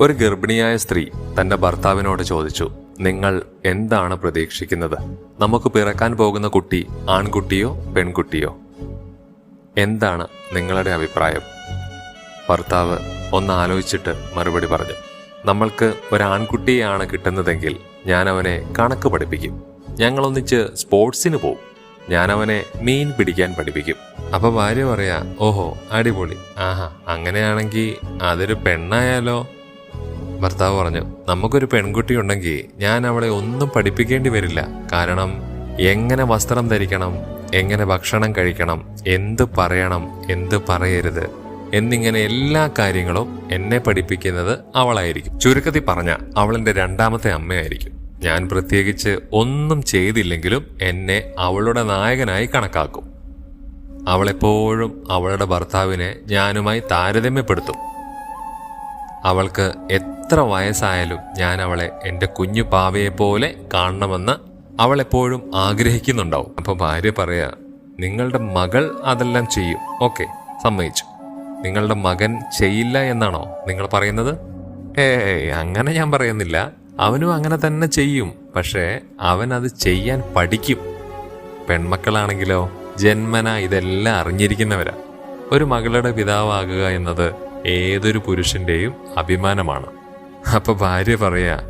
ഒരു ഗർഭിണിയായ സ്ത്രീ തന്റെ ഭർത്താവിനോട് ചോദിച്ചു നിങ്ങൾ എന്താണ് പ്രതീക്ഷിക്കുന്നത്? നമുക്ക് പിറക്കാൻ പോകുന്ന കുട്ടി ആൺകുട്ടിയോ പെൺകുട്ടിയോ? എന്താണ് നിങ്ങളുടെ അഭിപ്രായം? ഭർത്താവ് ഒന്ന് ആലോചിച്ചിട്ട് മറുപടി പറഞ്ഞു നമ്മൾക്ക് ഒരു ആൺകുട്ടിയെയാണ് കിട്ടുന്നതെങ്കിൽ ഞാൻ അവനെ കണക്ക് പഠിപ്പിക്കും. ഞങ്ങൾ ഒന്നിച്ച് സ്പോർട്സിന് പോവും. ഞാൻ അവനെ മീൻ പിടിക്കാൻ പഠിപ്പിക്കും. അപ്പൊ ഭാര്യ പറയാ ഓഹോ അടിപൊളി. ആഹാ അങ്ങനെയാണെങ്കിൽ അതൊരു പെണ്ണായാലോ? ഭർത്താവ് പറഞ്ഞു നമുക്കൊരു പെൺകുട്ടി ഉണ്ടെങ്കിൽ ഞാൻ അവളെ ഒന്നും പഠിപ്പിക്കേണ്ടി വരില്ല. കാരണം എങ്ങനെ വസ്ത്രം ധരിക്കണം എങ്ങനെ ഭക്ഷണം കഴിക്കണം എന്ത് പറയണം എന്ത് പറയരുത് എന്നിങ്ങനെ എല്ലാ കാര്യങ്ങളും എന്നെ പഠിപ്പിക്കുന്നത് അവളായിരിക്കും. ചുരുക്കത്തിൽ പറഞ്ഞ അവളെന്റെ രണ്ടാമത്തെ അമ്മയായിരിക്കും. ഞാൻ പ്രത്യേകിച്ച് ഒന്നും ചെയ്തില്ലെങ്കിലും എന്നെ അവളുടെ നായകനായി കണക്കാക്കും. അവളെപ്പോഴും അവളുടെ ഭർത്താവിനെ ഞാനുമായി താരതമ്യപ്പെടുത്തും. അവൾക്ക് എത്ര വയസ്സായാലും ഞാൻ അവളെ എന്റെ കുഞ്ഞു പോലെ കാണണമെന്ന് അവൾ എപ്പോഴും ആഗ്രഹിക്കുന്നുണ്ടാവും. അപ്പോൾ ഭാര്യ പറയാ നിങ്ങളുടെ മകൾ അതെല്ലാം ചെയ്യും. ഓക്കെ സമ്മതിച്ചു. നിങ്ങളുടെ മകൻ ചെയ്യില്ല എന്നാണോ നിങ്ങൾ പറയുന്നത്? ഏ അങ്ങനെ ഞാൻ പറയുന്നില്ല. അവനും അങ്ങനെ തന്നെ ചെയ്യും. പക്ഷേ അവൻ അത് ചെയ്യാൻ പഠിക്കും. പെൺമക്കളാണെങ്കിലോ? ജന്മന ഇതെല്ലാം അറിഞ്ഞിരിക്കുന്നവരാ. ഒരു മകളുടെ പിതാവാകുക എന്നത് ഏതൊരു പുരുഷന്റെയും അഭിമാനമാണ്. അപ്പൊ ഭാര്യ പറയാ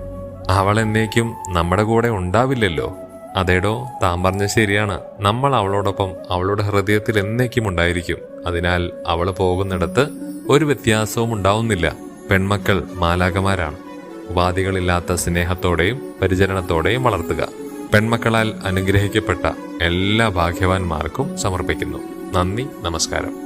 അവൾ എന്നേക്കും നമ്മുടെ കൂടെ ഉണ്ടാവില്ലല്ലോ. അതേടോ താൻ പറഞ്ഞ ശരിയാണ്. നമ്മൾ അവളോടൊപ്പം അവളുടെ ഹൃദയത്തിൽ എന്നേക്കും ഉണ്ടായിരിക്കും. അതിനാൽ അവൾ പോകുന്നിടത്ത് ഒരു വ്യത്യാസവും ഉണ്ടാവുന്നില്ല. പെൺമക്കൾ മാലാകമാരാണ് ഉപാധികളില്ലാത്ത സ്നേഹത്തോടെയും പരിചരണത്തോടെയും വളർത്തുക. പെൺമക്കളാൽ അനുഗ്രഹിക്കപ്പെട്ട എല്ലാ ഭാഗ്യവാന്മാർക്കും സമർപ്പിക്കുന്നു. നന്ദി നമസ്കാരം.